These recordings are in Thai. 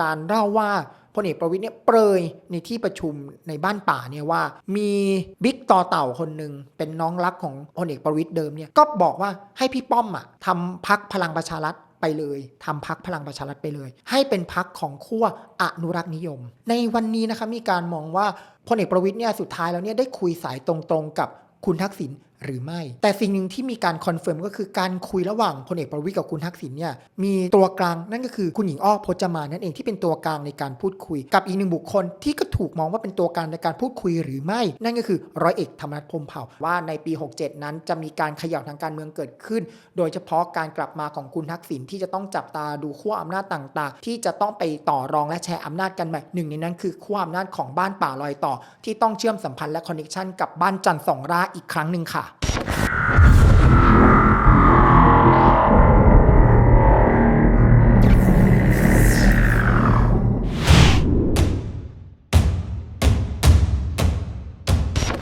การเล่าว่าพลเอกประวิทย์เนี่ยเปรยในที่ประชุมในบ้านป่าเนี่ยว่า มีบิ๊กต่อเต่าคนหนึ่งเป็นน้องรักของพลเอกประวิทย์เดิมเนี่ยก็บอกว่าให้พี่ป้อมอะทำพักพลังประชารัฐไปเลยทำพักพลังประชารัฐไปเลย ให้เป็นพักของขั้วอนุรักษ์นิยม ในวันนี้นะคะมีการมองว่าพลเอกประวิทย์เนี่ยสุดท้ายแล้วเนี่ยได้คุยสายตรงๆกับคุณทักษิณ หรือไม่ แต่สิ่งหนึ่งที่มีการคอนเฟิร์มก็คือการคุยระหว่างพลเอกประวิตยกับคุณทักษิณเนี่ยมีตัวกลางนั่นก็คือคุณหญิงอ้อพจมานนั่นเองที่เป็นตัวกลางในการพูดคุย กับอีกหนึ่งบุคคลที่ก็ถูกมองว่าเป็นตัวกลางในการพูดคุยหรือไม่ นั่นก็คือร้อยเอกธรรมนัฐพรมเผ่าว่าในปี 67 นั้นจะมีการขยับทางการเมืองเกิดขึ้น โดยเฉพาะการกลับมาของคุณทักษิณที่จะต้องจับตาดูขั้วอำนาจต่าง ๆ ที่จะต้องไปต่อรองและแชร์อำนาจกันใหม่หนึ่งในนั้นคือขั้วอำนาจของบ้านป่าลอยต่อ ที่ต้องเชื่อมสัมพันธ์และคอนเนคชันกับบ้านจันทร์สองราอีกครั้งหนึ่งค่ะ Yeah.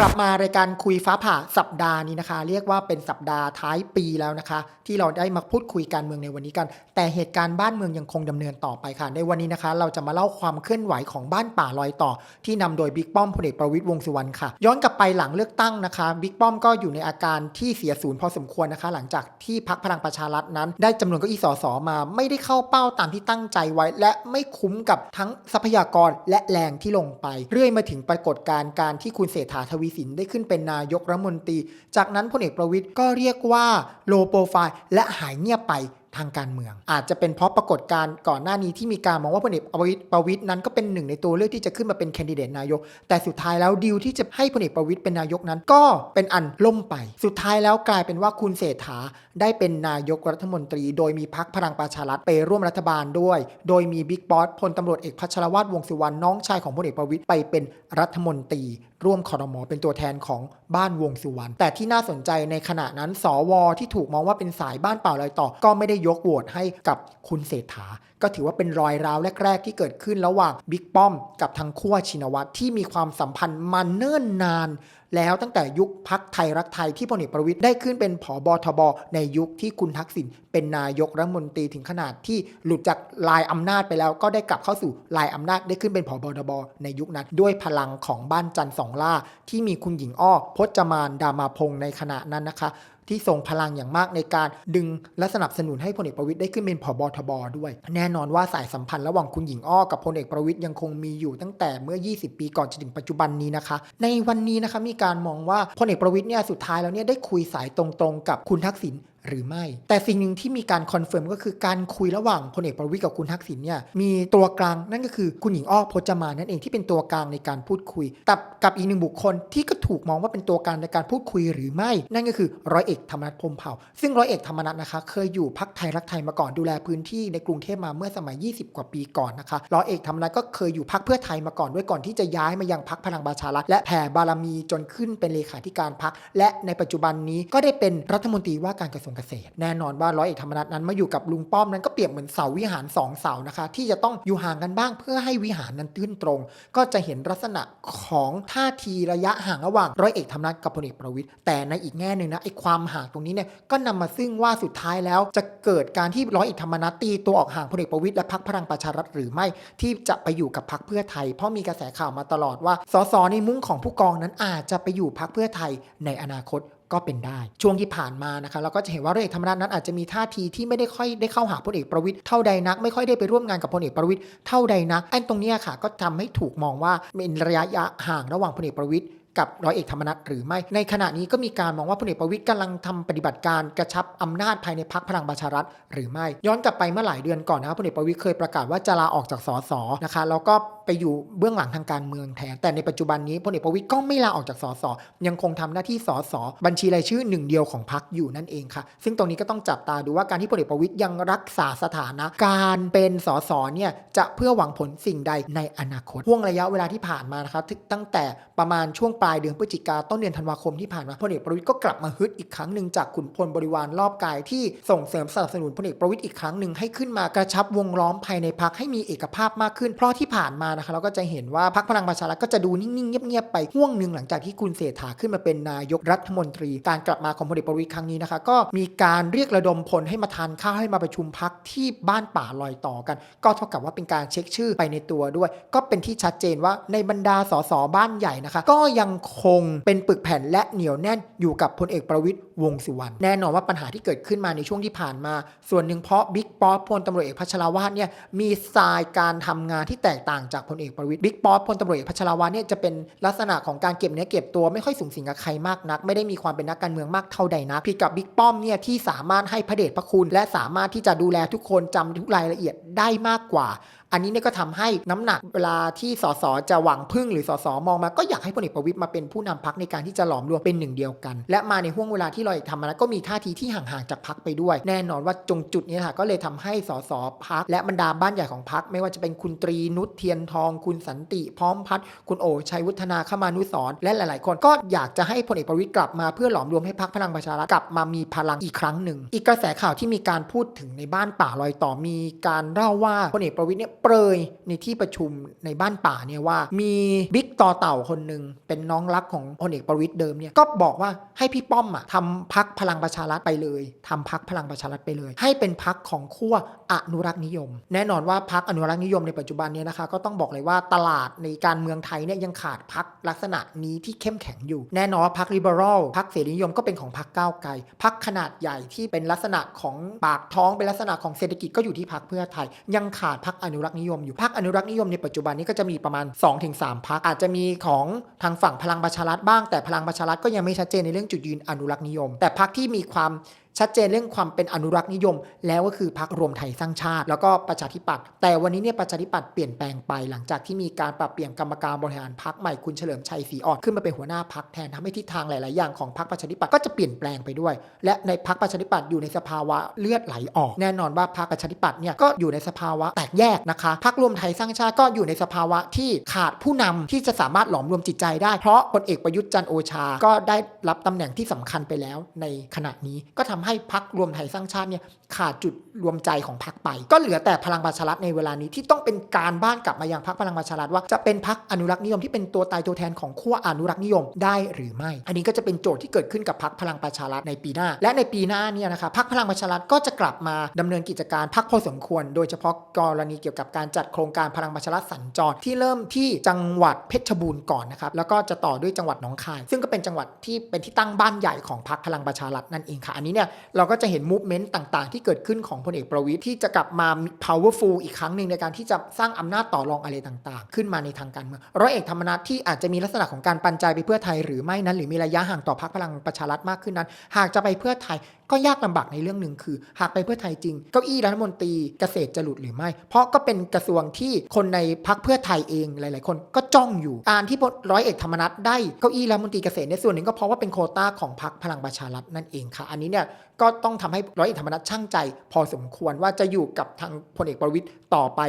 กลับมารายการคุยฟ้าผ่าสัปดาห์นี้นะคะ เรียกว่าเป็นสัปดาห์ท้ายปีแล้วนะคะ ที่เราได้มาพูดคุยการเมืองในวันนี้กัน แต่เหตุการณ์บ้านเมืองยังคงดำเนินต่อไปค่ะ ในวันนี้นะคะ เราจะมาเล่าความเคลื่อนไหวของบ้านป่าลอยต่อ ที่นำโดยบิ๊กป้อมพลเอกประวิตยวงสุวรรณค่ะ ย้อนกลับไปหลังเลือกตั้งนะคะบิ๊กป้อมก็อยู่ในอาการที่เสียศูนย์พอสมควรนะคะ หลังจากที่พักพลังประชารัฐนั้น ได้จำนวนเก้าอี้สสมาไม่ได้เข้าเป้าตามที่ตั้งใจไว้ และไม่คุ้มกับทั้งทรัพยากรและแรงที่ลงไป เรื่อยมาถึงปรากฏการณ์การที่คุณเศรษฐาทวีสินได้ขึ้นเป็นนายกรัฐมนตรี จากนั้นพลเอกประวิทย์ก็เรียกว่าโลโปรไฟล์และหายเงียบไปทางการเมือง อาจจะเป็นเพราะปรากฏการณ์ก่อนหน้านี้ที่มีการมองว่าพลเอกประวิตยประวิตยนั้นก็เป็นหนึ่งในตัวเลือกที่จะขึ้นมาเป็นแคนดิเดตนายก แต่สุดท้ายแล้วดีลที่จะให้พลเอกประวิตยเป็นนายกนั้น ก็เป็นอันล่มไป สุดท้ายแล้วกลายเป็นว่าคุณเศรษฐาได้เป็นนายกรัฐมนตรี โดยมีพักพลังประชารัฐไปร่วมรัฐบาลด้วย โดยมีบิ๊กบอสพลตำรวจเอกพัชรวาทวงศ์สุวรรณน้องชายของพลเอกประวิตยไปเป็นรัฐมนตรีร่วมคอรมอเป็นตัวแทนของบ้านวงสุวรรณแต่ที่น่าสนใจในขณะนั้น สวที่ถูกมองว่าเป็นสายบ้านเปล่าลอยต่อ ก็ไม่ได้ยกโหวตให้กับคุณเศรษฐา ก็ถือว่าเป็นรอยร้าวแรก ๆ ที่เกิดขึ้นระหว่างบิ๊กป้อม กับทางขั้วชินวัตรที่มีความสัมพันธ์มาเนิ่นนานแล้วตั้งแต่ยุคพักไทยรักไทยที่พลเอกประวิทย์ได้ขึ้นเป็นผอบทบในยุคที่คุณทักษิณเป็นนายกรัฐมนตรีถึงขนาดที่หลุดจากลายอำนาจไปแล้ว ก็ได้กลับเข้าสู่ลายอำนาจได้ขึ้นเป็นผอบทบในยุคนั้น ด้วยพลังของบ้านจันทร์สองล่า ที่มีคุณหญิงอ้อพจมานดามาพงศ์ในขณะนั้นนะคะ ที่ทรงพลังอย่างมากในการดึงและสนับสนุนให้พลเอกประวิตยได้ขึ้นเป็นผบทบด้วย แน่นอนว่าสายสัมพันธ์ระหว่างคุณหญิงอ้อกับพลเอกประวิตยยังคงมีอยู่ตั้งแต่เมื่อ 20 ปีก่อนจนถึงปัจจุบันนี้นะคะ ในวันนี้นะคะมีการมองว่าพลเอกประวิตยเนี่ยสุดท้ายแล้วเนี่ยได้คุยสายตรงๆ กับคุณทักษิณ หรือไม่ แต่สิ่งหนึ่งที่มีการคอนเฟิร์มก็คือการคุยระหว่างพลเอกประวิตยกับคุณทักษิณเนี่ยมีตัวกลางนั่นก็คือคุณหญิงอ้อพจมานนั่นเองที่เป็นตัวกลางในการพูดคุยกับกับอีกหนึ่งบุคคลที่ก็ถูกมองว่าเป็นตัวกลางในการพูดคุยหรือไม่ นั่นก็คือร้อยเอกธรรมนัฐพมเผ่า ซึ่งร้อยเอกธรรมนัฐนะคะเคยอยู่พักไทยรักไทยมาก่อนดูแลพื้นที่ในกรุงเทพมาเมื่อสมัย 20 กว่าปีก่อนนะคะร้อยเอกธรรมนัฐก็เคยอยู่พักเพื่อไทยมาก่อนด้วยก่อนที่จะย้ายมายังพักพลังประชารัฐและแผ่บารมีจนขึ้นเป็นเลขาธิการพักและในปัจจุบันนี้ก็ได้เป็นรัฐมนตรีว่าการกระทรวงเกษตร แน่นอนว่าร้อยเอกธรรมนัฐนั้นมาอยู่กับลุงป้อมนั้นก็เปรียบเหมือนเสาวิหารสองเสานะคะ ที่จะต้องอยู่ห่างกันบ้างเพื่อให้วิหารนั้นตื้นตรง ก็จะเห็นลักษณะของท่าทีระยะห่างระหว่างร้อยเอกธรรมนัฐกับพลเอกประวิตยแต่ในอีกแง่หนึ่งนะไอ้ความห่างตรงนี้เนี่ยก็นำมาซึ่งว่าสุดท้ายแล้ว จะเกิดการที่ร้อยเอกธรรมนัฐตีตัวออกห่างพลเอกประวิตยและพรรคพลังประชารัฐหรือไม่ที่จะไปอยู่กับพรรคเพื่อไทย เพราะมีกระแสข่าวมาตลอดว่าสสในมุ้งของผู้กองนั้นอาจจะไปอยู่พรรคเพื่อไทยในอนาคต ก็เป็นได้ ช่วงที่ผ่านมานะคะเราก็จะเห็นว่าร้อยเอกธรรมนัฐนั้นอาจจะมีท่าทีที่ไม่ได้ค่อยได้เข้าหาพลเอกประวิทยเท่าใดนัก ไม่ค่อยได้ไปร่วมงานกับพลเอกประวิทยเท่าใดนักไอ้ตรงนี้ค่ะ ก็ทำให้ถูกมองว่าเป็นระยะห่างระหว่างพลเอกประวิทย กับร้อยเอกธรรมนัฐหรือไม่ ในขณะนี้ก็มีการมองว่าพลเอกประวิตยกำลังทำปฏิบัติการกระชับอำนาจภายในพักพลังประชารัฐหรือไม่ ย้อนกลับไปเมื่อหลายเดือนก่อนนะครับพลเอกประวิตยเคยประกาศว่าจะลาออกจากสสนะคะแล้วก็ไปอยู่เบื้องหลังทางการเมืองแทน แต่ในปัจจุบันนี้พลเอกประวิตยก็ไม่ลาออกจากสสยังคงทำหน้าที่สสบัญชีรายชื่อหนึ่งเดียวของพักอยู่นั่นเองค่ะ ซึ่งตรงนี้ก็ต้องจับตาดูว่าการที่พลเอกประวิตยยังรักษาสถานะ การเป็นสสเนี่ยจะเพื่อหวังผลสิ่งใดในอนาคตห่วงระยะเวลาที่ผ่านมานะครับตั้งแต่ประมาณช่วงปลายเดือนพฤศจิกาต้นเดือนธันวาคมที่ผ่านมาพลเอกประวิตยก็กลับมาฮึดอีกครั้งหนึ่งจากขุนพลบริวารรอบกายที่ส่งเสริมสนับสนุนพลเอกประวิตยอีกครั้งหนึ่งให้ขึ้นมากระชับวงล้อมภายในพักให้มีเอกภาพมากขึ้น เพราะที่ผ่านมานะคะเราก็จะเห็นว่าพักพลังประชารัฐก็จะดูนิ่งๆเงียบๆไปห่วงหนึ่งหลังจากที่คุณเศรษฐาขึ้นมาเป็นนายกรัฐมนตรี การกลับมาของพลเอกประวิตยครั้งนี้นะคะ ก็มีการเรียกระดมพลให้มาทานข้าวให้มาประชุมพักที่บ้านป่าลอยต่อกัน ก็เท่ากับว่าเป็นการเช็คชื่อไปในตัวด้วย ก็เป็นที่ชัดเจนว่าในบรรดาสสบ้านใหญ่นะคะ ก็ยังคงเป็นปึกแผ่นและเหนียวแน่นอยู่กับพลเอกประวิตยวงสุวรรณแน่นอนว่าปัญหาที่เกิดขึ้นมาในช่วงที่ผ่านมา ส่วนหนึ่งเพราะบิ๊กป๊อปพลตำรวจเอกพัชรวาทเนี่ยมีสไตล์การทำงานที่แตกต่างจากพลเอกประวิตยบิ๊กป๊อปพลตำรวจเอกพัชรวาทเนี่ยจะเป็นลักษณะของการเก็บเนื้อเก็บตัวไม่ค่อยสูงสิงกับใครมากนัก ไม่ได้มีความเป็นนักการเมืองมากเท่าใดนักผิดกับบิ๊กป้อมเนี่ยที่สามารถให้พระเดชพระคุณ และสามารถที่จะดูแลทุกคนจำทุกรายละเอียด ได้มากกว่า อันนี้เนี่ยก็ทำให้น้ำหนักเวลาที่สสจะหวังพึ่งหรือสสมองมาก็อยากให้พลเอกประวิตยมาเป็นผู้นำพักในการที่จะหลอมรวมเป็นหนึ่งเดียวกัน และมาในห่วงเวลาที่เราเอกธรรมนัฐก็มีท่าทีที่ห่างๆจากพักไปด้วย แน่นอนว่าจงจุดนี้ค่ะก็เลยทำให้สสพักและบรรดาบ้านใหญ่ของพักไม่ว่าจะเป็นคุณตรีนุชเทียนทอง คุณสันติ พร้อมพัฒน์คุณโอชัยวุฒนาขมานุสรและหลาย ๆ คนก็อยากจะให้พลเอกประวิตยกลับมาเพื่อหลอมรวมให้พักพลังประชารัฐกลับมามีพลังอีกครั้งหนึ่ง อีกกระแสข่าวที่มีการพูดถึงในบ้านป่าลอยต่อมีการเล่าว่าพลเอกประวิตยเนี่ยเปรยในที่ประชุมในบ้านป่าเนี่ยว่ามีบิ๊กต่อเต่าคนหนึ่งเป็นน้องรักของพลเอกประวิตยเดิมเนี่ยก็บอกว่าให้พี่ป้อมอะทำพักพลังประชารัฐไปเลยทำพักพลังประชารัฐไปเลย ให้เป็นพักของขั้วอนุรักษ์นิยม แน่นอนว่าพักอนุรักษ์นิยมในปัจจุบันเนี้นะคะ ก็ต้องบอกเลยว่าตลาดในการเมืองไทยเนี่ยยังขาดพักลักษณะนี้ที่เข้มแข็งอยู่ แน่นอนว่าพักลิเบอรัลพักเสรีนิยมก็เป็นของพักก้าวไกลพักขนาดใหญ่ที่เป็นลักษณะของปากท้องเป็นลักษณะของเศรษฐกิจก็อยู่ที่พักเพื่อไทยยังขาดพักอนุรักษ์นิยมอยู่พักอนุรักษ์นิยมในปัจจุบันนี้ก็จะมีประมาณ 2-3พักอาจจะมีของทางฝั่งพลังประชารัฐบ้างแต่พลังประชารัฐก็ยังไม่ชัดเจนในเรื่องจุดยืนอนุรักษ์นิยม แต่พักที่มีความ ชัดเจนเรื่องความเป็นอนุรักษ์นิยม แล้วก็คือพักรวมไทยสร้างชาติ แล้วก็ประชาธิปัตย์แต่วันนี้เนี่ยประชาธิปัตย์เปลี่ยนแปลงไปหลังจากที่มีการปรับเปลี่ยนกรรมการบริหารพักใหม่คุณเฉลิมชัยศรีอ่อนขึ้นมาเป็นหัวหน้าพักแทนทำให้ทิศทางหลาย ๆ อย่างของพักประชาธิปัตย์ก็จะเปลี่ยนแปลงไปด้วย และในพักประชาธิปัตย์อยู่ในสภาวะเลือดไหลออก แน่นอนว่าพักประชาธิปัตย์เนี่ยก็อยู่ในสภาวะแตกแยกนะคะพักรวมไทยสร้างชาติก็อยู่ในสภาวะที่ขาดผู้นำที่จะสามารถหลอมรวมจิตใจได้เพราะพลเอกประยุทธ์จันโอชา ก็ได้รับตำแหน่งที่สำคัญไปแล้วในขณะนี้ก็ทำให้พักรวมไทยสร้างชาติเนี่ยขาดจุดรวมใจของพรรคไป ก็เหลือแต่พลังประชารัฐในเวลานี้ที่ต้องเป็นการบ้านกลับมายังพรรคพลังประชารัฐว่าจะเป็นพรรคอนุรักษ์นิยมที่เป็นตัวตายตัวแทนของขั้วอนุรักษ์นิยมได้หรือไม่ อันนี้ก็จะเป็นโจทย์ที่เกิดขึ้นกับพรรคพลังประชารัฐในปีหน้า และในปีหน้าเนี่ยนะคะพรรคพลังประชารัฐก็จะกลับมาดำเนินกิจการพรรคพอสมควร โดยเฉพาะกรณีเกี่ยวกับการจัดโครงการพลังประชารัฐสัญจรที่เริ่มที่จังหวัดเพชรบูรณ์ก่อนนะครับแล้วก็จะต่อด้วยจังหวัดหนองคาย ซึ่งก็เป็นจังหวัดที่เป็นที่ตั้งบ้านใหญ่ของพรรคพลังประชารัฐนั่นเองค่ะอันนี้เนี่ยเราก็จะเห็นมูฟเมนต์ต่างๆ ที่เกิดขึ้นของพลเอกประวิทย์ที่จะกลับมา powerful อีกครั้งหนึ่งในการที่จะสร้างอำนาจต่อรองอะไรต่างๆ ขึ้นมาในทางการเมืองร้อยเอกธรรมนัฐที่อาจจะมีลักษณะของการปันใจไปเพื่อไทยหรือไม่นั้นหรือมีระยะห่างต่อพรรคพลังประชารัฐมากขึ้นนั้น หากจะไปเพื่อไทยก็ยากลำบากในเรื่องหนึ่งคือ หากไปเพื่อไทยจริงเก้าอี้รัฐมนตรีเกษตรจะหลุดหรือไม่ เพราะก็เป็นกระทรวงที่คนในพรรคเพื่อไทยเองหลาย ๆ คนก็จ้องอยู่การที่ร้อยเอกธรรมนัฐได้เก้าอี้รัฐมนตรีเกษตรในส่วนหนึ่งก็เพราะว่าเป็นโคต้าของพรรคพลังประชารัฐนั่นเองค่ะ อันนี้เนี่ยก็ต้องทำให้ร้อยเอกธรรมนัฐช่างใจ พอสมควรว่าจะอยู่กับทางพลเอกประวิตยต่อไป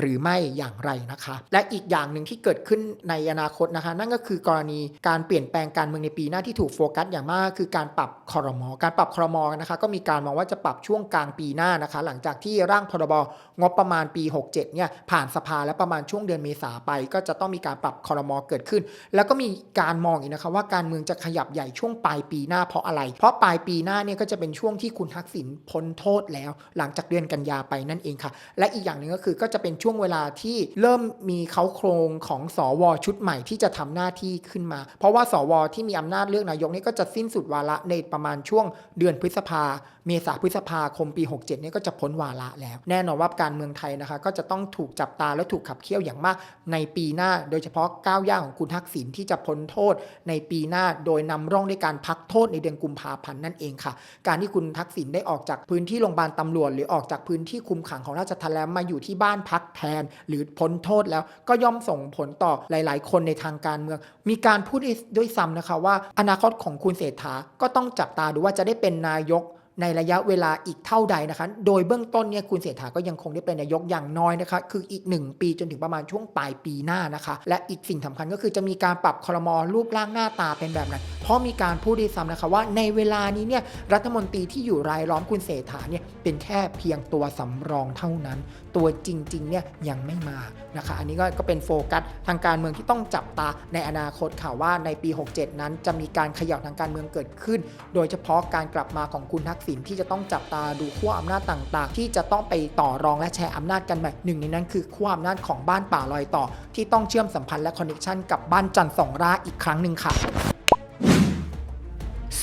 หรือไม่อย่างไรนะคะ และอีกอย่างหนึ่งที่เกิดขึ้นในอนาคตนะคะ นั่นก็คือกรณีการเปลี่ยนแปลงการเมืองในปีหน้าที่ถูกโฟกัสอย่างมาก คือการปรับคอรมอการปรับคอรมอนะคะ ก็มีการมองว่าจะปรับช่วงกลางปีหน้านะคะ หลังจากที่ร่างพรบงบประมาณปี 67เนี่ยผ่านสภาและประมาณช่วงเดือนเมษาไป ก็จะต้องมีการปรับคอรมอเกิดขึ้น แล้วก็มีการมองอีกนะคะว่าการเมืองจะขยับใหญ่ช่วงปลายปีหน้าเพราะอะไร เพราะปลายปีหน้าเนี่ยก็จะเป็นช่วงที่คุณทักษิณพ้นโทษแล้ว หลังจากเดือนกันยาไปนั่นเองค่ะ และอีกอย่างหนึ่งก็คือก็จะเป็นช่วงช่วงเวลาที่เริ่มมีเขาโครงของสวชุดใหม่ที่จะทำหน้าที่ขึ้นมา เพราะว่าสวที่มีอำนาจเลือกนายกนี่ก็จะสิ้นสุดวาระในประมาณช่วงเดือนพฤษภา เมษาพฤษภาคมปี 67เนี่ยก็จะพ้นวาระแล้ว แน่นอนว่าการเมืองไทยนะคะ ก็จะต้องถูกจับตาและถูกขับเคี่ยวอย่างมากในปีหน้า โดยเฉพาะก้าวย่างของคุณทักษิณที่จะพ้นโทษในปีหน้า โดยนำร่องด้วยการพักโทษในเดือนกุมภาพันธ์นั่นเองค่ะ การที่คุณทักษิณได้ออกจากพื้นที่โรงพยาบาลตำรวจ หรือออกจากพื้นที่คุมขังของราชทัณฑ์แล้วมาอยู่ที่บ้านพักแทน หรือพ้นโทษแล้วก็ย่อมส่งผลต่อหลาย ๆ คนในทางการเมือง มีการพูดด้วยซ้ำนะคะว่า อนาคตของคุณเศรษฐาก็ต้องจับตาดูว่าจะได้เป็นนายก ในระยะเวลาอีกเท่าใดนะคะ โดยเบื้องต้นเนี่ยคุณเศรษฐาก็ยังคงได้เป็นนายกอย่างน้อยนะคะ คืออีก 1 ปีจนถึงประมาณช่วงปลายปีหน้านะคะ และอีกสิ่งสำคัญก็คือจะมีการปรับคอรมอรูปร่างหน้าตาเป็นแบบไหน ราะมีการพูดด้วยซ้ำนะคะว่าในเวลานี้เนี่ยรัฐมนตรีที่อยู่รายล้อมคุณเศรษฐาเนี่ยเป็นแค่เพียงตัวสำรองเท่านั้น ตัวจริงๆเนี่ยยังไม่มานะคะอันนี้ก็ก็เป็นโฟกัสทางการเมืองที่ต้องจับตาในอนาคตค่ะว่าในปี 67 นั้นจะมีการขยับทางการเมืองเกิดขึ้น โดยเฉพาะการกลับมาของคุณทักษิณที่จะต้องจับตาดูขั้วอำนาจต่างๆ ที่จะต้องไปต่อรองและแชร์อำนาจกันแบบหนึ่งในนั้นคือขั้วอำนาจของบ้านป่าลอยต่อ ที่ต้องเชื่อมสัมพันธ์และคอนเนคชันกับบ้านจันทร์สองราอีกครั้งหนึ่งค่ะ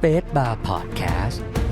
Space Bar Podcast